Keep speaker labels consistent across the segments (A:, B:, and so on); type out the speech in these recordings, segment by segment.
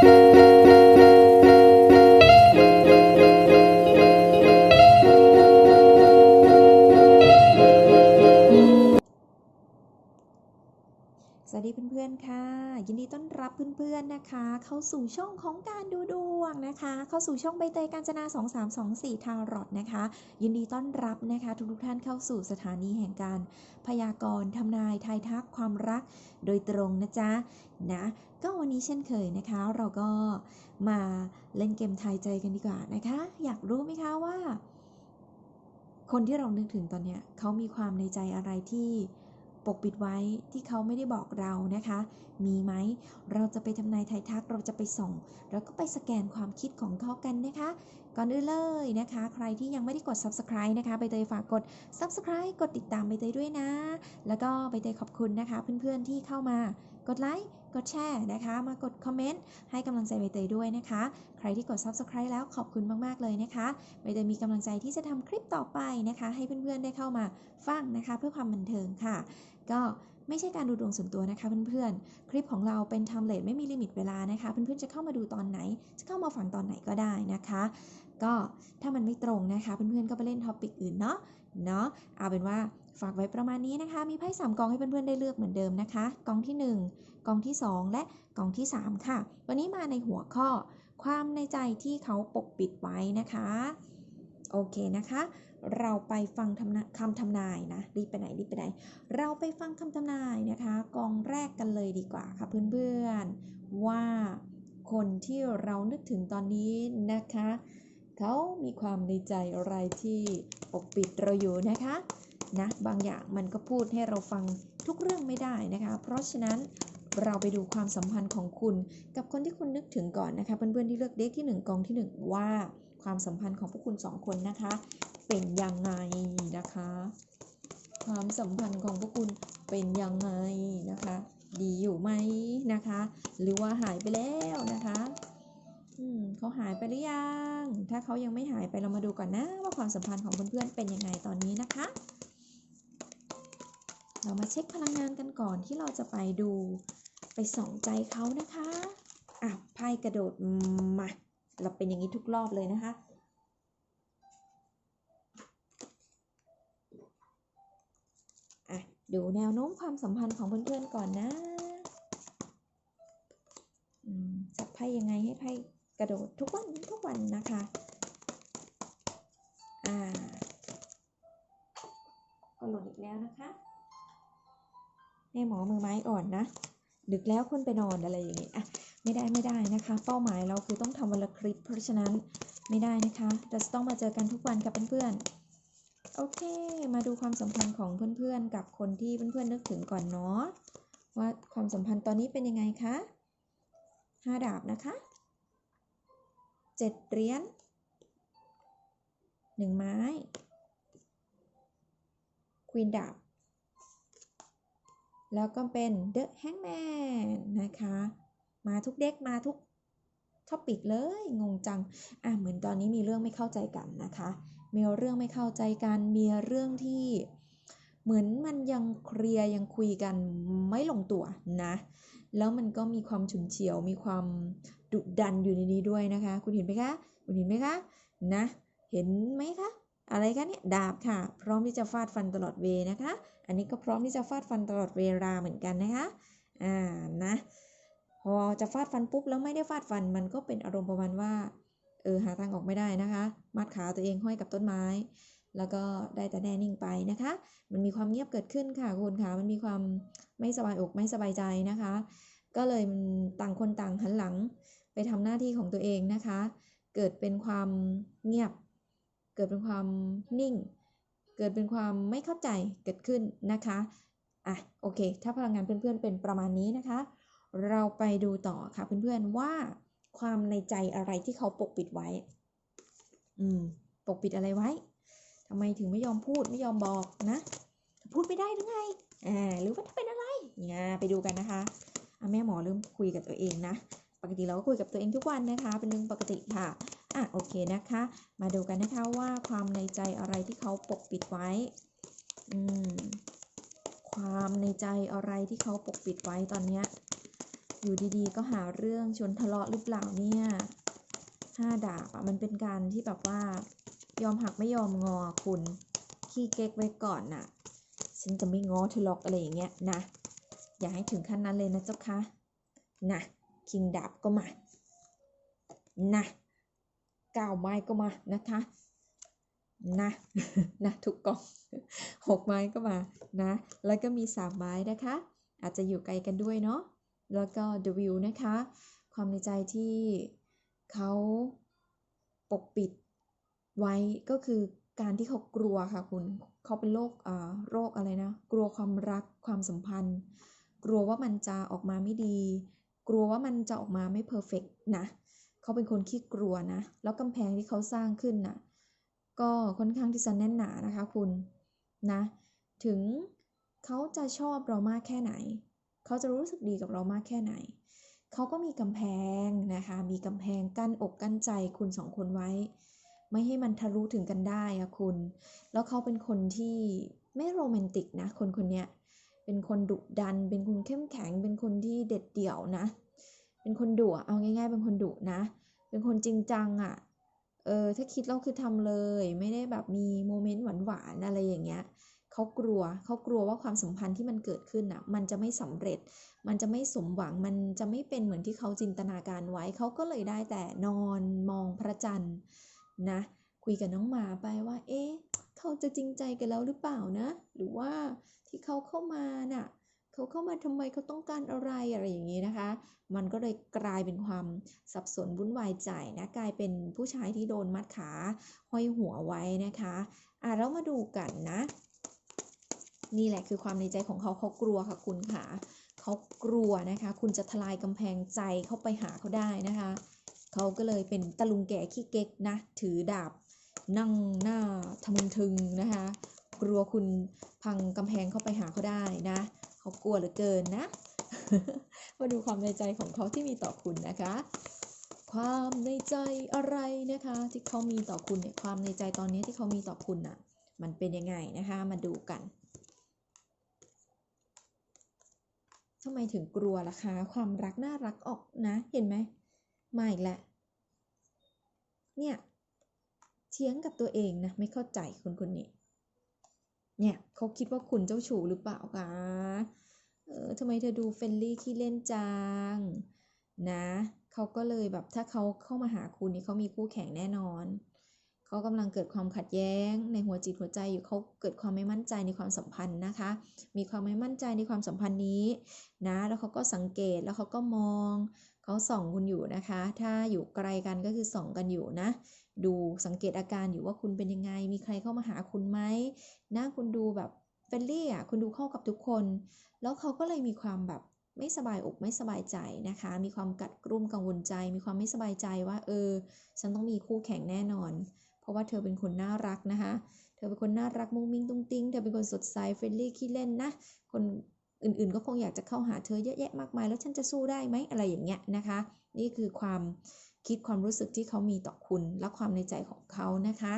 A: สวัสดีเพื่อนๆ ค่ะ ยินดีต้อนรับเพื่อนๆ นะคะ เข้าสู่ช่องของการดูดวงนะคะ เข้าสู่ช่องใบเตยกาญจนา 2324 ทารอตนะคะ ยินดีต้อนรับนะคะ ทุกๆท่านเข้าสู่สถานีแห่งการ พยากรณ์ทำนายทายทักความรักโดยตรงนะจ๊ะนะก็วันนี้เช่นเคยนะคะ เราก็มาเล่นเกมทายใจกันดีกว่านะคะ อยากรู้ไหมคะว่า คนที่เรานึกถึงตอนเนี้ยเขามีความในใจอะไรที่ปกปิดไว้ที่เขาไม่ได้บอกเรานะคะ มีไหม เราจะไปทำนายทายทัก เราจะไปส่องแล้วก็ไปสแกนความคิดของเขากันนะคะ ก่อนอื่นเลยนะคะ ใครที่ยังไม่ได้กด subscribe นะคะใบเตยฝากกด subscribe กดติดตามใบเตยด้วยนะ แล้วก็ใบเตยขอบคุณนะคะ เพื่อนๆที่เข้ามากดไลค์กดแชร์นะคะ มากดคอมเมนต์ให้กำลังใจใบเตยด้วยนะคะ ใครที่กด subscribe แล้วขอบคุณมากๆเลยนะคะใบเตยมีกำลังใจที่จะทำคลิปต่อไปนะคะ ให้เพื่อนๆได้เข้ามาฟังนะคะ เพื่อความบันเทิงค่ะ ก็ไม่ใช่การดูดวงส่วนตัวนะคะเพื่อนๆ คลิปของเราเป็นทำเลทไม่มีลิมิตเวลานะคะ เพื่อนๆจะเข้ามาดูตอนไหน จะเข้ามาฟังตอนไหนก็ได้นะคะ ก็ถ้ามันไม่ตรงนะคะ เพื่อนๆก็ไปเล่นท็อปิกอื่นเนาะเนาะเอาเป็นว่าฝากไว้ประมาณนี้นะคะ มีไพ่สามกองให้เพื่อนๆได้เลือกเหมือนเดิมนะคะ กองที่ 1 กองที่ 2 และกองที่ 3 ค่ะ วันนี้มาในหัวข้อ ความในใจที่เขาปกปิดไว้นะคะ โอเคนะคะ เราไปฟังคำทำนายนะ รีบไปไหนรีบไปไหน เราไปฟังคำทำนายนะคะ กองแรกกันเลยดีกว่าค่ะเพื่อนๆว่าคนที่เรานึกถึงตอนนี้นะคะ เขามีความในใจอะไรที่ปกปิดเราอยู่นะคะนะบางอย่างมันก็พูดให้เราฟังทุกเรื่องไม่ได้นะคะ เพราะฉะนั้นเราไปดูความสัมพันธ์ของคุณ กับคนที่คุณนึกถึงก่อนนะคะเพื่อนๆที่เลือกเด็กที่ 1กองที่ 1 ว่าความสัมพันธ์ของพวกคุณสองคนนะคะ เป็นยังไงนะคะ ความสัมพันธ์ของพวกคุณเป็นยังไงนะคะ ดีอยู่ไหมนะคะ หรือว่าหายไปแล้วนะคะ เขาหายไปหรือยัง ถ้าเขายังไม่หายไปเรามาดูก่อนนะว่าความสัมพันธ์ของเพื่อนๆเป็นยังไงตอนนี้นะคะ เรามาเช็คพลังงานกันก่อนที่เราจะไปดูไปส่องใจเขานะคะอะไพ่กระโดดมาเราเป็นอย่างนี้ทุกรอบเลยนะคะ อะดูแนวโน้มความสัมพันธ์ของเพื่อนๆก่อนนะอืมจับไพ่ยังไงให้ไพ่ กระโดดทุกวันทุกวันนะคะอ่าก็หล่นอีกแล้วนะคะแม่หมอมือไม้อ่อนนะดึกแล้วคนไปนอนอะไรอย่างงี้อะไม่ได้ไม่ได้นะคะ เป้าหมายเราคือต้องทำวันละคลิป เพราะฉะนั้นไม่ได้นะคะ เราจะต้องมาเจอกันทุกวันกับเพื่อนๆโอเค มาดูความสัมพันธ์ของเพื่อนๆ กับคนที่เพื่อนๆนึกถึงก่อนเนาะว่าความสัมพันธ์ตอนนี้เป็นยังไงคะห้าดาบนะคะ เจ็ดเหรียญหนึ่งไม้ควีนดาบแล้วก็เป็นเดอะแฮงแมนนะคะ มาทุกเด็กมาทุกท็อปิกเลย งงจัง อะ เหมือนตอนนี้มีเรื่องไม่เข้าใจกันนะคะ มีเรื่องไม่เข้าใจกัน มีเรื่องที่เหมือนมันยังเคลียร์ยังคุยกันไม่ลงตัวนะ แล้วมันก็มีความฉุนเฉียว มีความ ดุดันอยู่ในนี้ด้วยนะคะ คุณเห็นไหมคะ คุณเห็นไหมคะ นะ เห็นไหมคะ อะไรกันเนี่ย ดาบค่ะ พร้อมที่จะฟาดฟันตลอดเวนะคะ อันนี้ก็พร้อมที่จะฟาดฟันตลอดเวลาเหมือนกันนะคะ อ่า นะ พอจะฟาดฟันปุ๊บแล้วไม่ได้ฟาดฟัน มันก็เป็นอารมณ์ประมาณว่า เออ หาทางออกไม่ได้นะคะ มัดขาตัวเองห้อยกับต้นไม้ แล้วก็ได้แต่แน่นิ่งไปนะคะ มันมีความเงียบเกิดขึ้นค่ะคุณค่ะ มันมีความไม่สบายอกไม่สบายใจนะคะ ก็เลยต่างคนต่างหันหลังไปทำหน้าที่ของตัวเองนะคะ เกิดเป็นความเงียบ เกิดเป็นความนิ่ง เกิดเป็นความไม่เข้าใจเกิดขึ้นนะคะอะโอเค ถ้าพลังงานเพื่อนๆเป็นประมาณนี้นะคะ เราไปดูต่อค่ะเพื่อนๆว่าความในใจอะไรที่เขาปกปิดไว้ อืม ปกปิดอะไรไว้ทำไมถึงไม่ยอมพูดไม่ยอมบอกนะ พูดไม่ได้หรือไง อ่า หรือว่าเป็นอะไรเนี่ยไปดูกันนะคะ แม่หมอเริ่มคุยกับตัวเองนะ ปกติเราก็คุยกับตัวเองทุกวันนะคะ เป็นเรื่องปกติค่ะอะโอเคนะคะ มาดูกันนะคะว่าความในใจอะไรที่เขาปกปิดไว้อืมความในใจอะไรที่เขาปกปิดไว้ตอนเนี้ยอยู่ดีๆ ก็หาเรื่องชวนทะเลาะหรือเปล่าเนี่ยห้าดาบอะมันเป็นการที่แบบว่า ยอมหักไม่ยอมงอคุณขี้เก๊กไว้ก่อนน่ะ ฉันจะไม่ง้อเธอหรอกอะไรอย่างเงี้ยนะ อย่าให้ถึงขั้นนั้นเลยนะเจ้าคะนะคิงดาบก็มานะก้าวไม้ก็มานะคะ นะนะทุกกล่องหกไม้ก็มานะ แล้วก็มีสามไม้นะคะ อาจจะอยู่ไกลกันด้วยเนาะแล้วก็ The View นะคะ ความในใจที่เขาปกปิดไว้ก็คือการที่เขากลัวค่ะคุณเขาเป็นโรคอ่อโรคอะไรนะ กลัวความรักความสัมพันธ์ กลัวว่ามันจะออกมาไม่ดี กลัวว่ามันจะออกมาไม่เพอร์เฟกนะเขาเป็นคนขี้กลัวนะ แล้วกำแพงที่เขาสร้างขึ้นน่ะก็ค่อนข้างที่จะแน่นหนานะคะคุณนะ ถึงเขาจะชอบเรามากแค่ไหน เขาจะรู้สึกดีกับเรามากแค่ไหน เขาก็มีกำแพงนะคะ มีกำแพงกั้นอกกั้นใจคุณสองคนไว้ ไม่ให้มันทะลุถึงกันได้อะคุณ แล้วเขาเป็นคนที่ไม่โรแมนติกนะ คนคนเนี้ย เป็นคนดุดัน เป็นคนเข้มแข็ง เป็นคนที่เด็ดเดี่ยวนะ เป็นคนดุเอาง่าย ๆ เป็นคนดุนะ เป็นคนจริงจังอะเออถ้าคิดแล้วคือทำเลย ไม่ได้แบบมีโมเมนต์หวานๆอะไรอย่างเงี้ยเขากลัวเขากลัวว่าความสัมพันธ์ที่มันเกิดขึ้นอะ มันจะไม่สำเร็จ มันจะไม่สมหวัง มันจะไม่เป็นเหมือนที่เขาจินตนาการไว้ เขาก็เลยได้แต่นอนมองพระจันทร์นะ คุยกับน้องหมาไปว่า เอ๊ะ เขาจะจริงใจกันแล้วหรือเปล่านะ หรือว่า ที่เขาเข้ามาน่ะเขาเข้ามาทำไมเขาต้องการอะไรอะไรอย่างนี้นะคะ มันก็เลยกลายเป็นความสับสนวุ่นวายใจนะกลายเป็นผู้ชายที่โดนมัดขาห้อยหัวไว้นะคะอะเรามาดูกันนะ นี่แหละคือความในใจของเขาเขากลัวค่ะคุณค่ะเขากลัวนะคะ คุณจะทลายกำแพงใจเข้าไปหาเขาได้นะคะเขาก็เลยเป็นตะลุงแก่ขี้เก๊กนะ ถือดาบนั่งหน้าทะมึนทึงนะคะ กลัวคุณพังกำแพงเข้าไปหาเขาได้นะ เขากลัวเหลือเกินนะ มาดูความในใจของเขาที่มีต่อคุณนะคะ ความในใจอะไรนะคะ ที่เขามีต่อคุณเนี่ยความในใจตอนนี้ที่เขามีต่อคุณน่ะ มันเป็นยังไงนะคะ มาดูกันทำไมถึงกลัวล่ะคะความรักน่ารักออกนะ เห็นไหมมาอีกแล้วเนี่ยเทียงกับตัวเองนะ ไม่เข้าใจคนคนนี้ เนี่ยเขาคิดว่าคุณเจ้าชู้หรือเปล่าคะ เออทำไมเธอดูเฟรนลี่ขี้เล่นจังนะเขาก็เลยแบบถ้าเขาเข้ามาหาคุณนี่เขามีคู่แข่งแน่นอนเขากำลังเกิดความขัดแย้ง ในหัวจิตหัวใจอยู่เขาเกิดความไม่มั่นใจในความสัมพันธ์นะคะ มีความไม่มั่นใจในความสัมพันธ์นี้นะ แล้วเขาก็สังเกตแล้วเขาก็มองเขาส่องคุณอยู่นะคะ ถ้าอยู่ไกลกันก็คือส่องกันอยู่นะ ดูสังเกตอาการอยู่ว่าคุณเป็นยังไง มีใครเข้ามาหาคุณไหมหนะคุณดูแบบเฟรนลี่อะคุณดูเข้ากับทุกคน แล้วเขาก็เลยมีความแบบไม่สบายอกไม่สบายใจนะคะ มีความกัดกรุ่มกังวลใจ มีความไม่สบายใจว่า เออ ฉันต้องมีคู่แข่งแน่นอน เพราะว่าเธอเป็นคนน่ารักนะคะ เธอเป็นคนน่ารักมุ้งมิ้งตุ้งติ้ง เธอเป็นคนสดใสเฟรนลี่ขี้เล่นนะ คนอื่นๆ ก็คงอยากจะเข้าหาเธอเยอะแยะมากมาย แล้วฉันจะสู้ได้ไหมอะไรอย่างเงี้ยนะคะ นี่คือความ คิดความรู้สึกที่เขามีต่อคุณและความในใจของเขานะคะ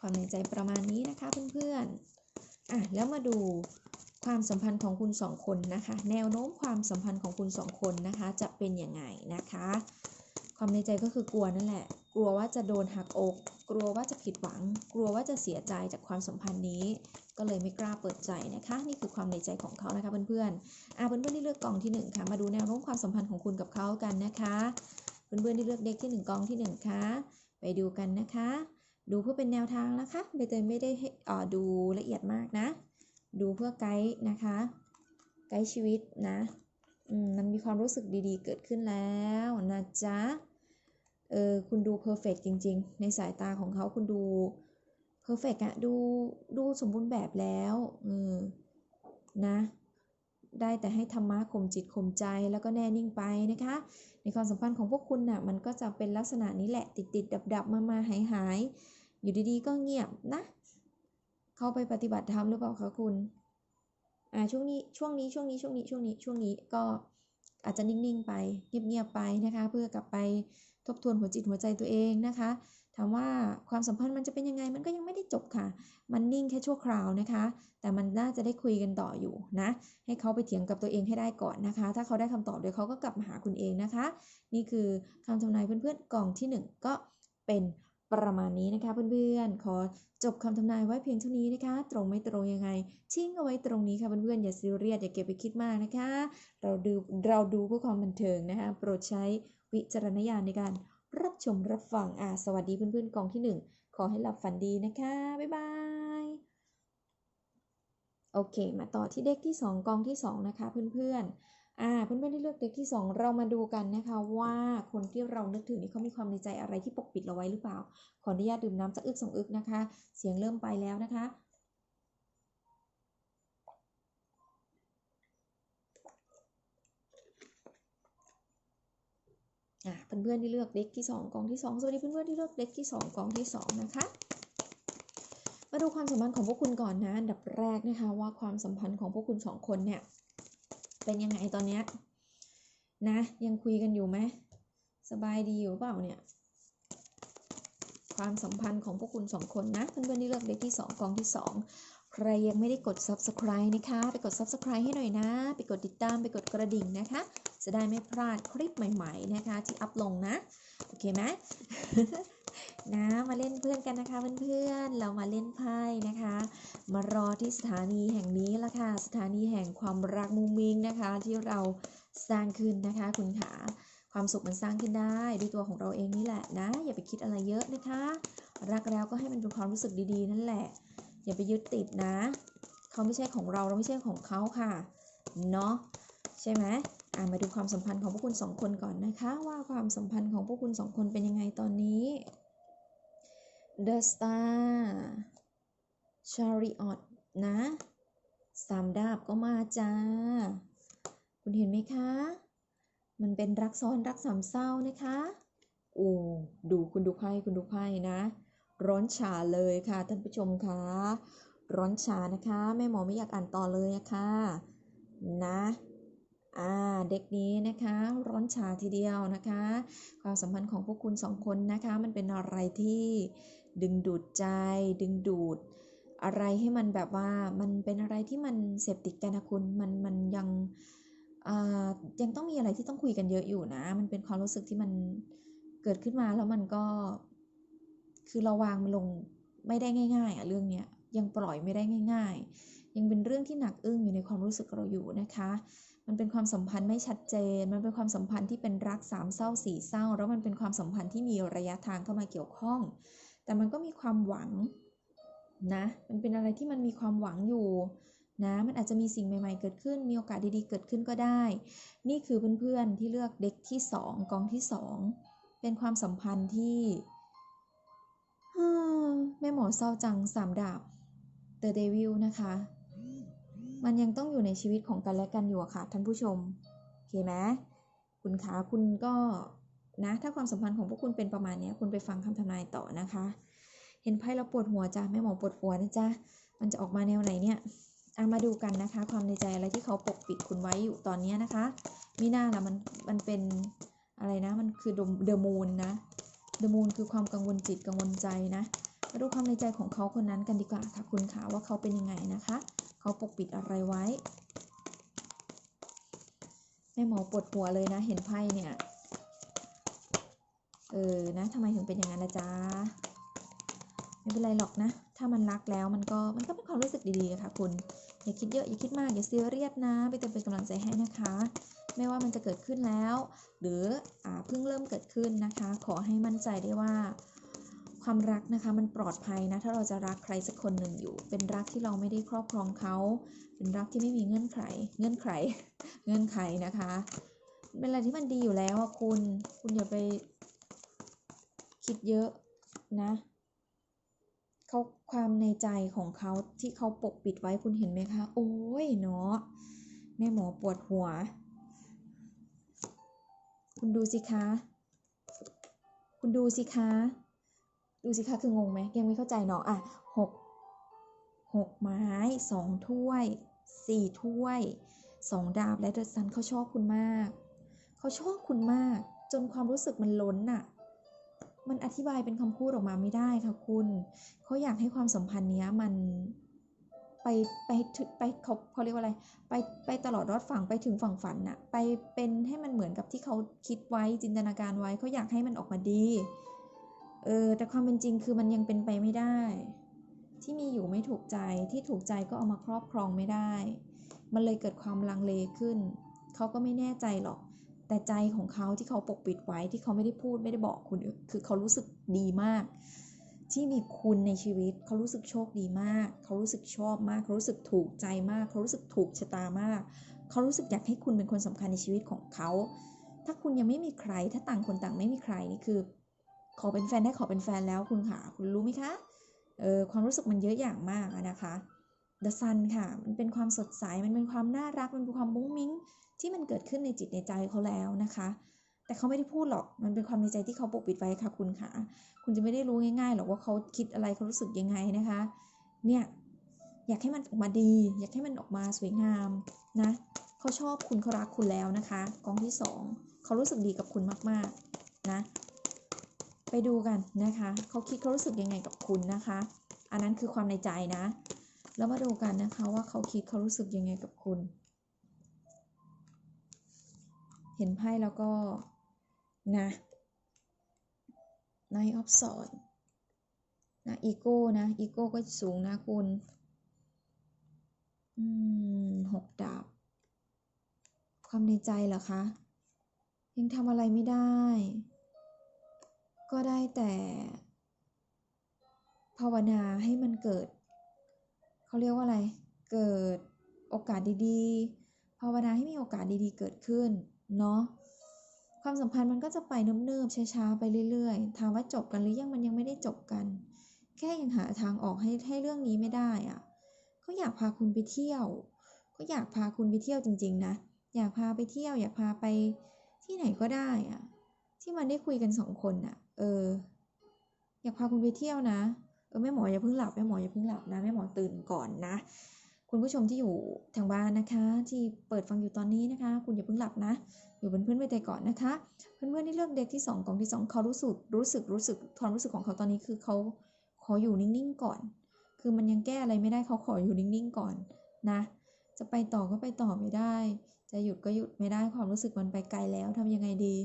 A: ความในใจประมาณนี้นะคะเพื่อนๆอะแล้วมาดูความสัมพันธ์ของคุณสองคนนะคะ แนวโน้มความสัมพันธ์ของคุณสองคนนะคะ จะเป็นยังไงนะคะ ความในใจก็คือกลัวนั่นแหละ กลัวว่าจะโดนหักอก กลัวว่าจะผิดหวัง กลัวว่าจะเสียใจจากความสัมพันธ์นี้ ก็เลยไม่กล้าเปิดใจนะคะ นี่คือความในใจของเขานะคะเพื่อนๆอะเพื่อนๆที่เลือกกองที่หนึ่งค่ะ มาดูแนวโน้มความสัมพันธ์ของคุณกับเขากันนะคะ เพื่อนๆที่เลือกเด็กที่หนึ่งกองที่หนึ่งค่ะ ไปดูกันนะคะ ดูเพื่อเป็นแนวทางนะคะใบเตยไม่ได้ให้อ่อดูละเอียดมากนะ ดูเพื่อไกด์นะคะ ไกด์ชีวิตนะอืมมันมีความรู้สึกดีๆ เกิดขึ้นแล้วนะจ๊ะ เออคุณดูเพอร์เฟกจริง ๆ ในสายตาของเขาคุณดูเพอร์เฟกอะดูดูสมบูรณ์แบบแล้วเออนะ ได้แต่ให้ธรรมะข่มจิตข่มใจแล้วก็แน่นิ่งไปนะคะ ในความสัมพันธ์ของพวกคุณน่ะมันก็จะเป็นลักษณะนี้แหละติดติดดับดับมามาหายหายอยู่ดีๆ ก็เงียบนะ เข้าไปปฏิบัติธรรมหรือเปล่าคะคุณอ่าช่วงนี้ช่วงนี้ช่วงนี้ช่วงนี้ช่วงนี้ช่วงนี้ก็อาจจะนิ่งๆไปเงียบๆไปนะคะ เพื่อกลับไป บทวนหัวจิตหัวใจตัวเองนะคะ ถามว่าความสัมพันธ์มันจะเป็นยังไงมันก็ยังไม่ได้จบค่ะ มันนิ่งแค่ชั่วคราวนะคะ แต่มันน่าจะได้คุยกันต่ออยู่นะ ให้เขาไปเถียงกับตัวเองให้ได้ก่อนนะคะ ถ้าเขาได้คำตอบเดี๋ยวเขาก็กลับมาหาคุณเองนะคะ นี่คือคำทำนายเพื่อนๆกล่องที่ 1 ก็เป็นประมาณนี้นะคะเพื่อนๆ ขอจบคำทำนายไว้เพียงเท่านี้นะคะ ตรงไม่ตรงยังไง ทิ้งเอาไว้ตรงนี้ค่ะเพื่อนๆ อย่าซีเรียสอย่าเก็บไปคิดมากนะคะ เราดูเราดูเพื่อความบันเทิงนะคะ โปรดใช้ วิจารณญาณในการรับชมรับฟังอ่าสวัสดีเพื่อนๆกองที่ 1 ขอให้หลับฝันดีนะคะ บ๊ายบาย โอเค มาต่อที่เด็กที่ 2 กองที่ 2 นะคะเพื่อนๆอ่าเพื่อนๆที่เลือกเด็กที่ 2 เรามาดูกันนะคะ ว่าคนที่เรานึกถึงนี่เขามีความในใจอะไรที่ปกปิดเราไว้หรือเปล่า ขออนุญาตดื่มน้ำสักอึกสองอึกนะคะ เสียงเริ่มไปแล้วนะคะ อ่าเพื่อนๆที่เลือกเด็กที่ 2 กองที่ 2 สวัสดีเพื่อนๆที่เลือกเด็กที่ 2 กองที่ 2 นะคะ มาดูความสัมพันธ์ของพวกคุณก่อนนะอันดับแรกนะคะว่าความสัมพันธ์ของพวกคุณสองคนเนี่ยเป็นยังไงตอนเนี้ยนะยังคุยกันอยู่ไหมสบายดีอยู่เปล่าเนี่ยความสัมพันธ์ของพวกคุณสองคนนะเพื่อนๆที่เลือกเด็กที่ 2 กองที่ 2 ใครยังไม่ได้กด subscribe นะคะ ไปกด subscribe ให้หน่อยนะ ไปกดติดตาม ไปกดกระดิ่งนะคะ จะได้ไม่พลาดคลิปใหม่ ๆ นะคะ ที่อัพลงนะ โอเคไหมนะมาเล่นเพื่อนกันนะคะเพื่อนๆ เรามาเล่นไพ่นะคะ มารอที่สถานีแห่งนี้ละค่ะ สถานีแห่งความรักมุ้งมิ้งนะคะ ที่เราสร้างขึ้นนะคะ คุณขาความสุขมันสร้างขึ้นได้ด้วยตัวของเราเองนี่แหละนะ อย่าไปคิดอะไรเยอะนะคะ รักแล้วก็ให้มันเป็นความรู้สึกดีๆ นั่นแหละ อย่าไปยึดติดนะ เขาไม่ใช่ของเราเราไม่ใช่ของเขาค่ะเนาะใช่ไหมอ่ามาดูความสัมพันธ์ของพวกคุณสองคนก่อนนะคะ ว่าความสัมพันธ์ของพวกคุณสองคนเป็นยังไงตอนนี้ The Star Chariot นะสามดาบก็มาจ้า คุณเห็นไหมคะ มันเป็นรักซ้อนรักสามเศร้านะคะโอ้ดูคุณดูไพ่คุณดูไพ่นะ ร้อนฉาเลยค่ะท่านผู้ชมคะร้อนฉานะคะแม่หมอไม่อยากอ่านต่อเลยะค่ะนะอ่าเด็กนี้นะคะร้อนฉาทีเดียวนะคะ ความสัมพันธ์ของพวกคุณสองคนนะคะ มันเป็นอะไรที่ดึงดูดใจ ดึงดูด อะไรให้มันแบบว่ามันเป็นอะไรที่มันเสพติดกันนะคุณมันมันยังยังต้องมีอะไรที่ต้องคุยกันเยอะอยู่นะ มันเป็นความรู้สึกที่มันเกิดขึ้นมาแล้วมันก็ คือเราวางมันลงไม่ได้ง่ายๆอะเรื่องเนี้ยยังปล่อยไม่ได้ง่าย ๆ ยังเป็นเรื่องที่หนักอึ้งอยู่ในความรู้สึกเราอยู่นะคะ มันเป็นความสัมพันธ์ไม่ชัดเจน มันเป็นความสัมพันธ์ที่เป็นรักสามเศร้าสี่เศร้า แล้วมันเป็นความสัมพันธ์ที่มีระยะทางเข้ามาเกี่ยวข้อง แต่มันก็มีความหวังนะ มันเป็นอะไรที่มันมีความหวังอยู่นะ มันอาจจะมีสิ่งใหม่ๆ เกิดขึ้น มีโอกาสดีๆ เกิดขึ้นก็ได้ นี่คือเพื่อนๆที่เลือกเด็กที่สองกองที่สองเป็นความสัมพันธ์ที่ ฮ่าแม่หมอเศร้าจังสามดาบ The Devil นะคะ มันยังต้องอยู่ในชีวิตของกันและกันอยู่ค่ะท่านผู้ชม โอเคไหมคุณขาคุณก็นะ ถ้าความสัมพันธ์ของพวกคุณเป็นประมาณนี้คุณไปฟังคำทำนายต่อนะคะ เห็นไพ่แล้วปวดหัวจ้ะแม่หมอปวดหัวนะจ๊ะ มันจะออกมาแนวไหนเนี่ยเอามาดูกันนะคะ ความในใจอะไรที่เขาปกปิดคุณไว้อยู่ตอนนี้นะคะมีหน้าละมันมันเป็นอะไรนะ มันคือเดอะมูนนะเดอะมูนคือความกังวลจิตกังวลใจนะ มาดูความในใจของเขาคนนั้นกันดีกว่าค่ะคุณขาว่าเขาเป็นยังไงนะคะ เขาปกปิดอะไรไว้แม่หมอปวดหัวเลยนะเห็นไพ่เนี่ย เออนะทำไมถึงเป็นอย่างนั้นละจ๊ะไม่เป็นไรหรอกนะ ถ้ามันรักแล้วมันก็มันก็เป็นความรู้สึกดีๆค่ะคุณอย่าคิดเยอะอย่าคิดมากอย่าซีเรียสนะไปเต็มเป็นกำลังใจให้นะคะ ไม่ว่ามันจะเกิดขึ้นแล้ว หรืออ่าเพิ่งเริ่มเกิดขึ้นนะคะ ขอให้มั่นใจได้ว่า ความรักนะคะมันปลอดภัยนะถ้าเราจะรักใครสักคนหนึ่งอยู่ เป็นรักที่เราไม่ได้ครอบครองเขา เป็นรักที่ไม่มีเงื่อนไข เงื่อนไข เงื่อนไขนะคะ เป็นอะไรที่มันดีอยู่แล้วอะคุณ คุณอย่าไปคิดเยอะนะเขาความในใจของเขาที่เขาปกปิดไว้คุณเห็นไหมคะ โอ้ยเนาะแม่หมอปวดหัว คุณดูสิคะ คุณดูสิคะ ดูสิคะคืองงไหมยังไม่เข้าใจเนาะอะหกหกไม้สองถ้วยสี่ถ้วยสองดาบและเดอะซันเขาชอบคุณมาก เขาชอบคุณมาก จนความรู้สึกมันล้นน่ะ มันอธิบายเป็นคำพูดออกมาไม่ได้ค่ะคุณเขาอยากให้ความสัมพันธ์นี้มันไปไปไปเขาเขาเรียกว่าอะไร ไปไปตลอดรอดฝั่งไปถึงฝั่งฝันน่ะ ไปเป็นให้มันเหมือนกับที่เขาคิดไว้จินตนาการไว้เขาอยากให้มันออกมาดี เออแต่ความเป็นจริงคือมันยังเป็นไปไม่ได้ ที่มีอยู่ไม่ถูกใจที่ถูกใจก็เอามาครอบครองไม่ได้ มันเลยเกิดความลังเลขึ้น เขาก็ไม่แน่ใจหรอก แต่ใจของเขาที่เขาปกปิดไว้ที่เขาไม่ได้พูดไม่ได้บอกคุณคือเขารู้สึกดีมาก ที่มีคุณในชีวิต เขารู้สึกโชคดีมาก เขารู้สึกชอบมากเขารู้สึกถูกใจมาก เขารู้สึกถูกชะตามาก เขารู้สึกอยากให้คุณเป็นคนสำคัญในชีวิตของเขา ถ้าคุณยังไม่มีใครถ้าต่างคนต่างไม่มีใครนี่คือ ขอเป็นแฟนได้ขอเป็นแฟนแล้วคุณค่ะ คุณรู้ไหมคะเออความรู้สึกมันเยอะอย่างมากนะคะ The Sun ค่ะ มันเป็นความสดใส มันเป็นความน่ารัก มันเป็นความมุ้งมิ้ง ที่มันเกิดขึ้นในจิตในใจเขาแล้วนะคะ แต่เขาไม่ได้พูดหรอก มันเป็นความในใจที่เขาปกปิดไว้ค่ะคุณค่ะ คุณจะไม่ได้รู้ง่ายๆหรอกว่าเขาคิดอะไรเขารู้สึกยังไงนะคะ เนี่ยอยากให้มันออกมาดี อยากให้มันออกมาสวยงามนะเขาชอบคุณเขารักคุณแล้วนะคะ กองที่สองเขารู้สึกดีกับคุณมากๆนะ ไปดูกันนะคะเขาคิดเขารู้สึกยังไงกับคุณนะคะ อันนั้นคือความในใจนะ แล้วมาดูกันนะคะว่าเขาคิดเขารู้สึกยังไงกับคุณ เห็นไพ่แล้วก็นะนายออฟสอนนะอีโก้นะอีโก้ก็สูงนะคุณอืมหกดาบ ความในใจเหรอคะ ยังทำอะไรไม่ได้ ก็ได้แต่ภาวนาให้มันเกิด เขาเรียกว่าอะไร เกิดโอกาสดีๆ ภาวนาให้มีโอกาสดีๆ เกิดขึ้น เนาะ ความสัมพันธ์มันก็จะไปเนิบๆ ช้าๆ ไปเรื่อยๆ ถามว่าจบกันหรือยังมันยังไม่ได้จบกัน แค่ยังหาทางออกให้ให้เรื่องนี้ไม่ได้อะเขาอยากพาคุณไปเที่ยว ก็อยากพาคุณไปเที่ยวจริง ๆ นะ อยากพาไปเที่ยว อยากพาไปที่ไหนก็ได้อะ ที่มันได้คุยกันสองคนน่ะ เออ อยากพาคุณไปเที่ยวนะ เออแม่หมออย่าเพิ่งหลับแม่หมออย่าเพิ่งหลับนะแม่หมอตื่นก่อนนะ คุณผู้ชมที่อยู่ทางบ้านนะคะ ที่เปิดฟังอยู่ตอนนี้นะคะ คุณอย่าเพิ่งหลับนะ อยู่เป็นเพื่อนไปแต่ก่อนนะคะ เพื่อนๆที่เลือกเด็กที่สองกล่องที่สองเขารู้สึกรู้สึกรู้สึกความรู้สึกของเขาตอนนี้คือเขาขออยู่นิ่งๆก่อน คือมันยังแก้อะไรไม่ได้เขาขออยู่นิ่งๆก่อนนะ จะไปต่อก็ไปต่อไม่ได้ จะหยุดก็หยุดไม่ได้ความรู้สึกมันไปไกลแล้วทำยังไงดี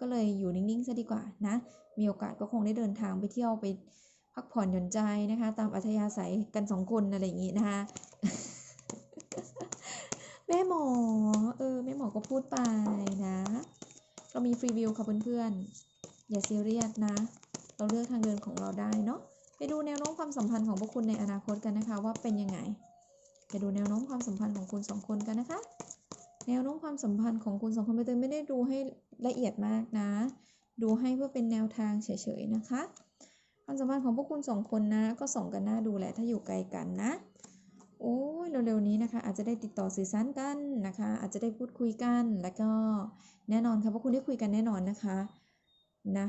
A: ก็เลยอยู่นิ่งๆซะดีกว่านะ มีโอกาสก็คงได้เดินทางไปเที่ยวไปพักผ่อนหย่อนใจนะคะ ตามอัธยาศัยกันสองคนอะไรอย่างงี้นะคะแม่หมอ เออ แม่หมอก็พูดไปนะ เรามีฟรีวิวค่ะเพื่อนๆ อย่าซีเรียสนะ เราเลือกทางเดินของเราได้เนาะ ไปดูแนวโน้มความสัมพันธ์ของพวกคุณในอนาคตกันนะคะ ว่าเป็นยังไง ไปดูแนวโน้มความสัมพันธ์ของคุณสองคนกันนะคะ แนวโน้มความสัมพันธ์ของคุณสองคนไปเตยไม่ได้ดูให้ละเอียดมากนะ ดูให้เพื่อเป็นแนวทางเฉยๆนะคะ ความสัมพันธ์ของพวกคุณสองคนนะ ก็ส่งกันหน้าดูแหละถ้าอยู่ไกลกันนะ โอ้ยเร็วๆนี้นะคะ อาจจะได้ติดต่อสื่อสารกันนะคะ อาจจะได้พูดคุยกันแล้วก็แน่นอนค่ะพวกคุณได้คุยกันแน่นอนนะคะนะ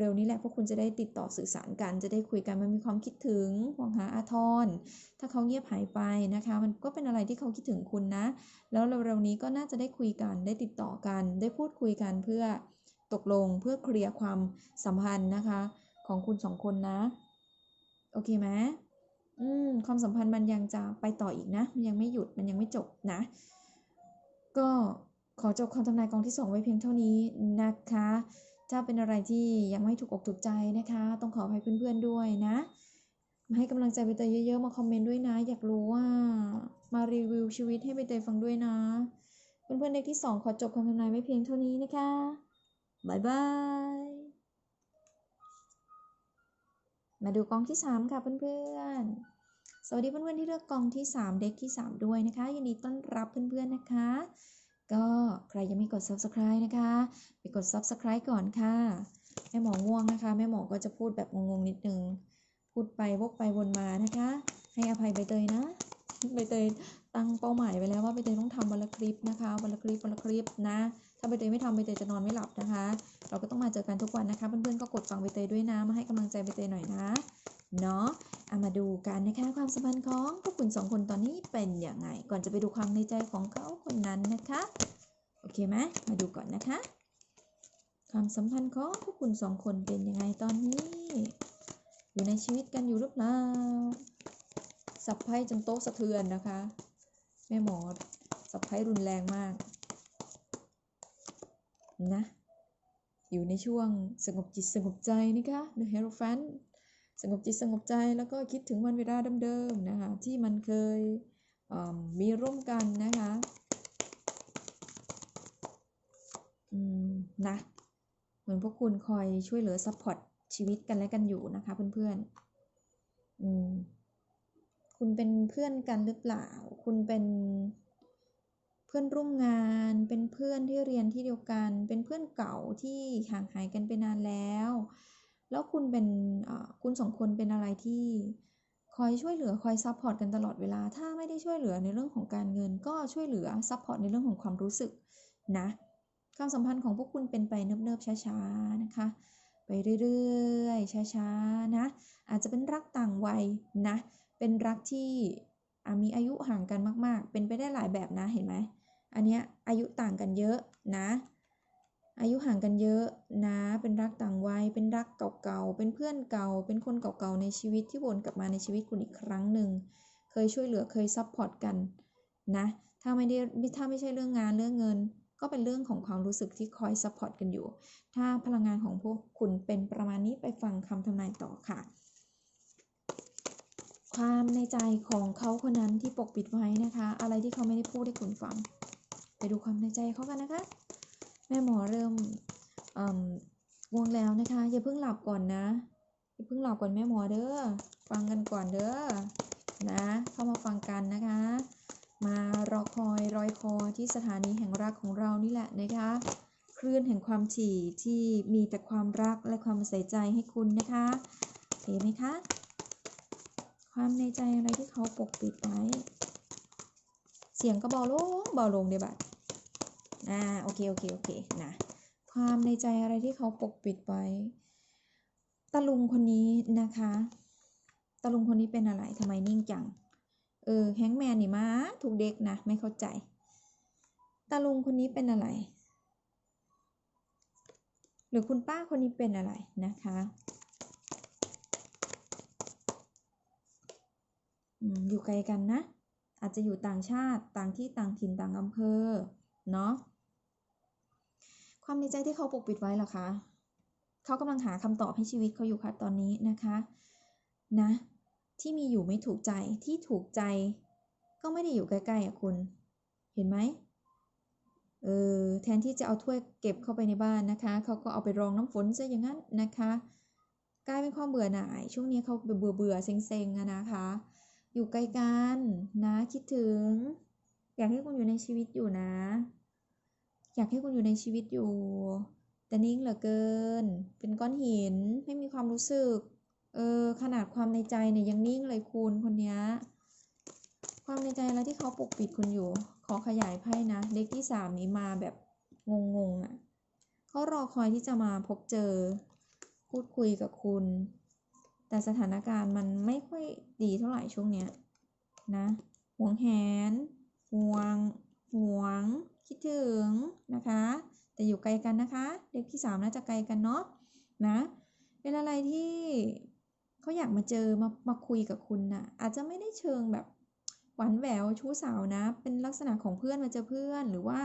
A: เร็วๆนี้แหละพวกคุณจะได้ติดต่อสื่อสารกัน จะได้คุยกันมันมีความคิดถึงห่วงหาอาทร ถ้าเขาเงียบหายไปนะคะ มันก็เป็นอะไรที่เขาคิดถึงคุณนะ แล้วเร็วๆนี้ก็น่าจะได้คุยกัน ได้ติดต่อกัน ได้พูดคุยกันเพื่อตกลงเพื่อเคลียร์ความสัมพันธ์นะคะ ของคุณสองคนนะ โอเคไหมอืมความสัมพันธ์มันยังจะไปต่ออีกนะ มันยังไม่หยุดมันยังไม่จบนะ ก็ขอจบคำทำนายกองที่ 2 ไว้เพียงเท่านี้นะคะ ถ้าเป็นอะไรที่ยังไม่ถูกอกถูกใจนะคะ ต้องขออภัยเพื่อนๆด้วยนะ มาให้กำลังใจใบเตยเยอะๆ มาคอมเมนต์ด้วยนะ อยากรู้ว่ามารีวิวชีวิตให้ใบเตยฟังด้วยนะ เพื่อนๆเด็กที่ 2 ขอจบคำทำนายไว้เพียงเท่านี้นะคะบายบาย มาดูกองที่ 3 ค่ะเพื่อนๆ สวัสดีเพื่อนๆที่เลือกกองที่ 3 เด็กที่ 3 ด้วยนะคะยินดีต้อนรับเพื่อนๆนะคะ ก็ใครยังไม่กด subscribe นะคะ ไปกด subscribe ก่อนค่ะ แม่หมอง่วงนะคะ แม่หมอก็จะพูดแบบงงๆนิดนึง พูดไปวกไปวนมานะคะ ให้อภัยใบเตยนะ ใบเตยตั้งเป้าหมายไว้แล้วว่าใบเตยต้องทำวันละคลิปนะคะวันละคลิปวันละคลิปนะ ถ้าใบเตยไม่ทำใบเตยจะนอนไม่หลับนะคะ เราก็ต้องมาเจอกันทุกวันนะคะ เพื่อนๆก็กดฟังใบเตยด้วยนะ มาให้กำลังใจใบเตยหน่อยนะ เนาะ เอามาดูกันนะคะความสัมพันธ์ของพวกคุณสองคนตอนนี้เป็นอย่างไง ก่อนจะไปดูความในใจของเขาคนนั้นนะคะ โอเคไหมมาดูก่อนนะคะ ความสัมพันธ์ของพวกคุณสองคนเป็นยังไงตอนนี้ อยู่ในชีวิตกันอยู่หรือเปล่าสับไพ่จนโต๊ะสะเทือนนะคะ แม่หมอสับไพ่รุนแรงมากนะอยู่ในช่วงสงบจิตสงบใจนะคะ The h e r o f a n t สงบจิตสงบใจแล้วก็คิดถึงวันเวลาเดิมๆนะคะที่มันเคยอืมมีร่วมกันนะคะอืมนะเหมือนพวกคุณคอยช่วยเหลือซัพพอร์ตชีวิตกันและกันอยู่นะคะเพื่อนๆอืมคุณเป็นเพื่อนกันหรือเปล่า คุณเป็นเพื่อนร่วมงาน เป็นเพื่อนที่เรียนที่เดียวกัน เป็นเพื่อนเก่าที่ห่างหายกันไปนานแล้ว แล้วคุณเป็นคุณสองคนเป็นอะไรที่คอยช่วยเหลือคอยซัพพอร์ตกันตลอดเวลา ถ้าไม่ได้ช่วยเหลือในเรื่องของการเงิน ก็ช่วยเหลือซัพพอร์ตในเรื่องของความรู้สึกนะความสัมพันธ์ของพวกคุณเป็นไปเนิบๆช้าๆนะคะ ไปเรื่อยๆช้าๆนะ อาจจะเป็นรักต่างวัยนะ เป็นรักที่มีอายุห่างกันมาก ๆ เป็นไปได้หลายแบบนะเห็นไหมอันเนี้ยอายุต่างกันเยอะนะ อายุห่างกันเยอะนะ เป็นรักต่างวัย เป็นรักเก่าๆ เป็นเพื่อนเก่า เป็นคนเก่าๆ ในชีวิตที่วนกลับมาในชีวิตคุณอีกครั้งหนึ่ง เคยช่วยเหลือ เคยซัพพอร์ตกันนะ ถ้าไม่ได้ ถ้าไม่ใช่เรื่องงานเรื่องเงิน ก็เป็นเรื่องของความรู้สึกที่คอยซัพพอร์ตกันอยู่ ถ้าพลังงานของพวกคุณเป็นประมาณนี้ไปฟังคำทำนายต่อค่ะ ความในใจของเขาคนนั้นที่ปกปิดไว้นะคะ อะไรที่เขาไม่ได้พูดให้คุณฟัง ไปดูความในใจเขากันนะคะ แม่หมอเริ่มอืมง่วงแล้วนะคะ อย่าเพิ่งหลับก่อนนะ อย่าเพิ่งหลับก่อนแม่หมอเด้อ ฟังกันก่อนเด้อ นะ เข้ามาฟังกันนะคะ มารอคอยรอยคอที่สถานีแห่งรักของเรานี่แหละนะคะ คลื่นแห่งความถี่ที่มีแต่ความรักและความใส่ใจให้คุณนะคะเห็นไหมคะ ความในใจอะไรที่เขาปกปิดไว้ เสียงก็เบาลงเบาลงเดี๋ยวบัด อ่าโอเคโอเคโอเคนะความในใจอะไรที่เขาปกปิดไว้ตะลุงคนนี้นะคะตะลุงคนนี้เป็นอะไรทำไมนิ่งจังเออแฮงแมนนี่มาถูกเด็กนะไม่เข้าใจตาลุงคนนี้เป็นอะไร หรือคุณป้าคนนี้เป็นอะไรนะคะอยู่ไกลกันนะ อาจจะอยู่ต่างชาติต่างที่ต่างถิ่นต่างอำเภอเนาะ ความในใจที่เขาปกปิดไว้หรอคะเขากำลังหาคำตอบให้ชีวิตเขาอยู่ค่ะตอนนี้นะคะนะที่มีอยู่ไม่ถูกใจที่ถูกใจ ก็ไม่ได้อยู่ใกล้ๆอะคุณ เห็นไหมเออแทนที่จะเอาถ้วยเก็บเข้าไปในบ้านนะคะเขาก็เอาไปรองน้ำฝนซะอย่างนั้นนะคะกลายเป็นความเบื่อหน่าย ช่วงนี้เขาเบื่อเบื่อๆเซ็งๆอะนะคะ อยู่ไกลกันนะคิดถึง อยากให้คุณอยู่ในชีวิตอยู่นะ อยากให้คุณอยู่ในชีวิตอยู่ แต่นิ่งเหลือเกิน เป็นก้อนหินไม่มีความรู้สึก เออขนาดความในใจเนี่ยยังนิ่งเลยคุณคนนี้ความในใจอะไรที่เขาปกปิดคุณอยู่ ขอขยายไพ่นะเด็กที่สามนี้มาแบบงงๆอะเขารอคอยที่จะมาพบเจอ พูดคุยกับคุณ แต่สถานการณ์มันไม่ค่อยดีเท่าไหร่ช่วงเนี้ยนะห่วงแหนห่วงห่วง คิดถึงนะคะ แต่อยู่ไกลกันนะคะ เด็กที่สามน่าจะไกลกันเนาะนะ เป็นอะไรที่เขาอยากมาเจอมามาคุยกับคุณน่ะ อาจจะไม่ได้เชิงแบบหวานแหววชู้สาวนะ เป็นลักษณะของเพื่อนมาเจอเพื่อนหรือว่า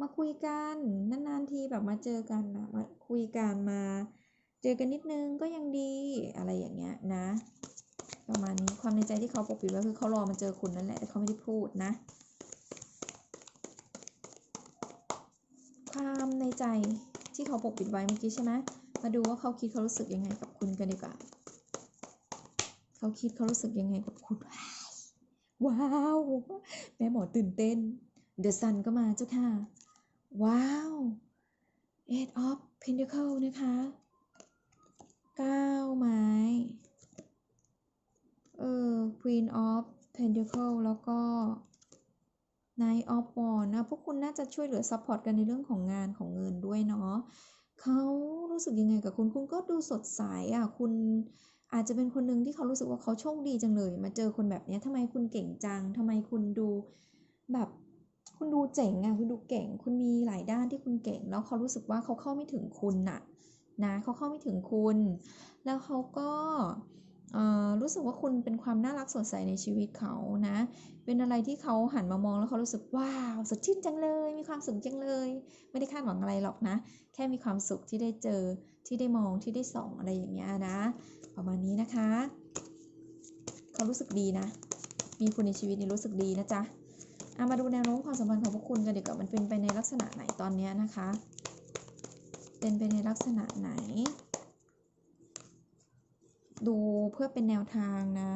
A: มาคุยกันนานๆทีแบบมาเจอกันนะมาคุยกันมา เจอกันนิดนึงก็ยังดีอะไรอย่างเงี้ยนะ ประมาณนี้ความในใจที่เขาปกปิดไว้คือเขารอมาเจอคุณนั่นแหละแต่เขาไม่ได้พูดนะ ใจที่เขาปกปิดไว้เมื่อกี้ใช่ไหมมาดูว่าเขาคิดเขารู้สึกยังไงกับคุณกันดีกว่า เขาคิดเขารู้สึกยังไงกับคุณ ว้าวแม่หมอตื่นเต้นเดอะซันก็มาเจ้าค่ะ ว้าว Eight of Pentacle นะคะเก้าไม้เออ Queen of Pentacle แล้วก็ Knight of Wands นะพวกคุณน่าจะช่วยเหลือซัพพอร์ตกันในเรื่องของงานของเงินด้วยเนาะเขารู้สึกยังไงกับคุณคุณก็ดูสดใสอะคุณอาจจะเป็นคนหนึ่งที่เขารู้สึกว่าเขาโชคดีจังเลย มาเจอคนแบบนี้ทำไมคุณเก่งจังทำไมคุณดูแบบคุณดูเจ๋งอะคุณดูเก่ง คุณมีหลายด้านที่คุณเก่ง แล้วเขารู้สึกว่าเขาเข้าไม่ถึงคุณน่ะนะเขาเข้าไม่ถึงคุณ แล้วเขาก็ รู้สึกว่าคุณเป็นความน่ารักสดใสในชีวิตเขานะ เป็นอะไรที่เขาหันมามองแล้วเขารู้สึกว้าวสดชื่นจังเลย มีความสุขจังเลย ไม่ได้คาดหวังอะไรหรอกนะ แค่มีความสุขที่ได้เจอที่ได้มองที่ได้ส่องอะไรอย่างเงี้ยนะ ประมาณนี้นะคะ เขารู้สึกดีนะ มีคุณในชีวิตนี้รู้สึกดีนะจ๊ะอามาดูแนวโน้มความสัมพันธ์ของพวกคุณกันดีกว่ามันเป็นไปในลักษณะไหนตอนเนี้ยนะคะ เป็นไปในลักษณะไหน ดูเพื่อเป็นแนวทางนะ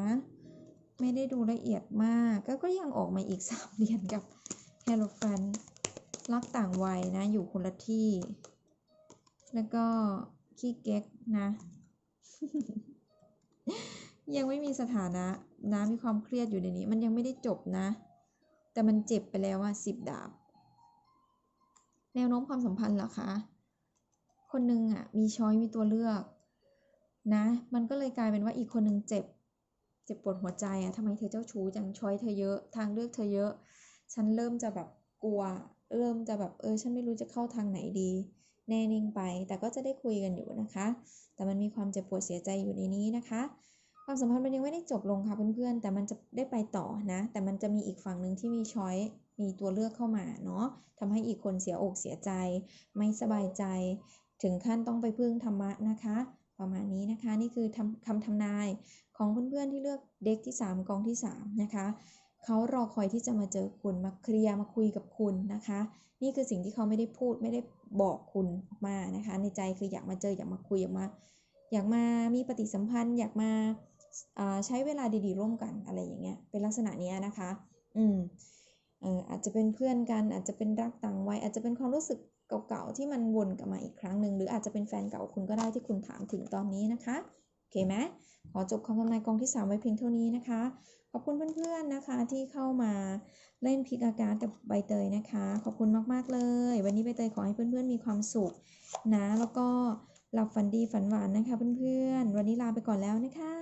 A: ไม่ได้ดูละเอียดมาก ก็ก็ยังออกมาอีกสามเหรียญกับเฮโ o แฟนรักต่างวัยนะ อยู่คนละที่ แล้วก็ขี้เก๊กนะ ยังไม่มีสถานะนะมีความเครียดอยู่ในนี้ มันยังไม่ได้จบนะ แต่มันเจ็บไปแล้วว่าสิบดาบ แนวโน้มความสัมพันธ์เหรอคะ คนหนึ่งอะ มีช้อยมีตัวเลือก นะ มันก็เลยกลายเป็นว่าอีกคนหนึ่งเจ็บ เจ็บปวดหัวใจอะทำไมเธอเจ้าชู้จังช้อยเธอเยอะทางเลือกเธอเยอะ ฉันเริ่มจะแบบกลัว เริ่มจะแบบเออฉันไม่รู้จะเข้าทางไหนดี แน่นิ่งไป แต่ก็จะได้คุยกันอยู่นะคะ แต่มันมีความเจ็บปวดเสียใจอยู่ในนี้นะคะความสัมพันธ์มันยังไม่ได้จบลงค่ะเพื่อนๆ แต่มันจะได้ไปต่อนะ แต่มันจะมีอีกฝั่งหนึ่งที่มีช้อย มีตัวเลือกเข้ามาเนาะทำให้อีกคนเสียอกเสียใจ ไม่สบายใจ ถึงขั้นต้องไปพึ่งธรรมะนะคะ ประมาณนี้นะคะ นี่คือคำทำนายของเพื่อนๆที่เลือกเด็กที่ 3 กองที่ 3 นะคะเขารอคอยที่จะมาเจอคุณมาเคลียร์มาคุยกับคุณนะคะ นี่คือสิ่งที่เขาไม่ได้พูดไม่ได้บอกคุณออกมานะคะ ในใจคืออยากมาเจออยากมาคุยอยากมา อยากมามีปฏิสัมพันธ์ อยากมาาใช้เวลาดีๆ ร่วมกันอะไรอย่างเงี้ยเป็นลักษณะเนี้ยนะคะ อืมอาจจะเป็นเพื่อนกันอาจจะเป็นรักต่างวัยอาจจะเป็นความรู้สึก เก่าๆที่มันวนกลับมาอีกครั้งหนึ่งหรืออาจจะเป็นแฟนเก่าคุณก็ได้ที่คุณถามถึงตอนนี้นะคะโอเคไหมขอจบคำทำนายกองที่ 3 ไว้เพียงเท่านี้นะคะ ขอบคุณเพื่อนๆนะคะที่เข้ามาเล่นพิกอากาศกับใบเตยนะคะ ขอบคุณมากๆเลย วันนี้ใบเตยขอให้เพื่อนๆมีความสุขนะแล้วก็หลับฝันดีฝันหวานนะคะเพื่อนๆ วันนี้ลาไปก่อนแล้วนะคะ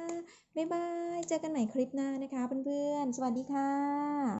A: บ๊ายบาย เจอกันใหม่คลิปหน้านะคะเพื่อนๆ สวัสดีค่ะ